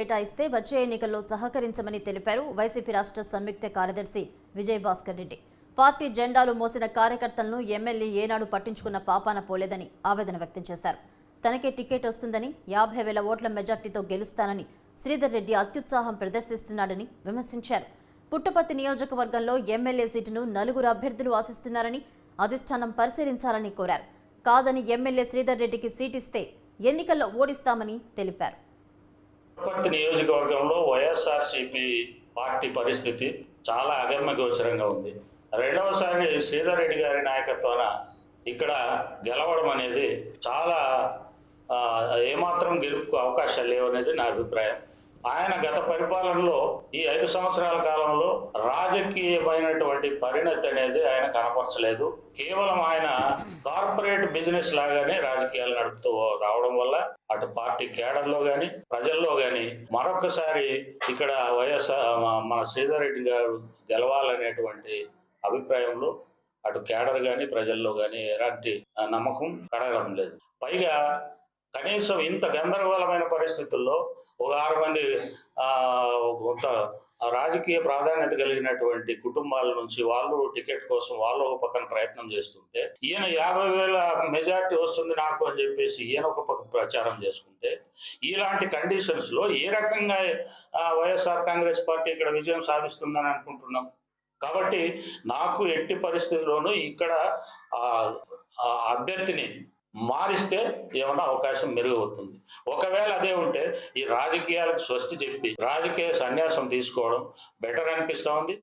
కేటాయిస్తే వచ్చే ఎన్నికల్లో సహకరించమని తెలిపారు వైసీపీ రాష్ట్ర సంయుక్త కార్యదర్శి విజయభాస్కర్ రెడ్డి. పార్టీ జెండాలు మోసిన కార్యకర్తలను ఎమ్మెల్యే ఏనాడు పట్టించుకున్న పాపాన పోలేదని ఆవేదన వ్యక్తం చేశారు. తనకే టికెట్ వస్తుందని యాభై వేల ఓట్ల మెజార్టీతో గెలుస్తానని శ్రీధర్ రెడ్డి అత్యుత్సాహం ప్రదర్శిస్తున్నాడని విమర్శించారు. పుట్టపర్తి నియోజకవర్గంలో ఎమ్మెల్యే సీటును నలుగురు అభ్యర్థులు ఆశిస్తున్నారని అధిష్టానం పరిశీలించాలని కోరారు. కాదని ఎమ్మెల్యే శ్రీధర్ రెడ్డికి సీటిస్తే ఎన్నికల్లో ఓడిస్తామని తెలిపారు. పుట్టపర్తి నియోజకవర్గంలో వైఎస్ఆర్సీపీ పార్టీ పరిస్థితి చాలా అగమ్యగోచరంగా ఉంది. రెండవసారి శ్రీధర్ రెడ్డి గారి నాయకత్వాన ఇక్కడ గెలవడం అనేది చాలా ఏమాత్రం గెలుపుకు అవకాశాలు లేవనేది నా అభిప్రాయం. ఆయన గత పరిపాలనలో ఈ ఐదు సంవత్సరాల కాలంలో రాజకీయమైనటువంటి పరిణతి అనేది ఆయన కనపరచలేదు. కేవలం ఆయన కార్పొరేట్ బిజినెస్ లాగానే రాజకీయాలు నడుపుతూ రావడం వల్ల అటు పార్టీ కేడర్లో గాని ప్రజల్లో గాని మరొకసారి ఇక్కడ వైఎస్ఆర్ మన శ్రీధర్ రెడ్డి గారు గెలవాలనేటువంటి అభిప్రాయంలో అటు కేడర్ గాని ప్రజల్లో గాని ఎలాంటి నమ్మకం కడగడం లేదు. పైగా కనీసం ఇంత గందరగోళమైన పరిస్థితుల్లో ఒక ఆరు మంది ఒక కొంత రాజకీయ ప్రాధాన్యత కలిగినటువంటి కుటుంబాల నుంచి వాళ్ళు టికెట్ కోసం వాళ్ళు ఒక పక్కన ప్రయత్నం చేస్తుంటే ఈయన యాభై వేల మెజార్టీ వస్తుంది నాకు అని చెప్పేసి ఈయన ఒక పక్క ప్రచారం చేసుకుంటే ఇలాంటి కండిషన్స్లో ఏ రకంగా వైఎస్ఆర్ కాంగ్రెస్ పార్టీ ఇక్కడ విజయం సాధిస్తుందని అనుకుంటున్నాం? కాబట్టి నాకు ఎట్టి పరిస్థితుల్లోనూ ఇక్కడ అభ్యర్థిని మారిస్తే ఏమన్నా అవకాశం మెరుగవుతుంది. ఒకవేళ అదే ఉంటే ఈ రాజకీయాలకు స్వస్తి చెప్పి రాజకీయ సన్యాసం తీసుకోవడం బెటర్ అనిపిస్తూ ఉంది.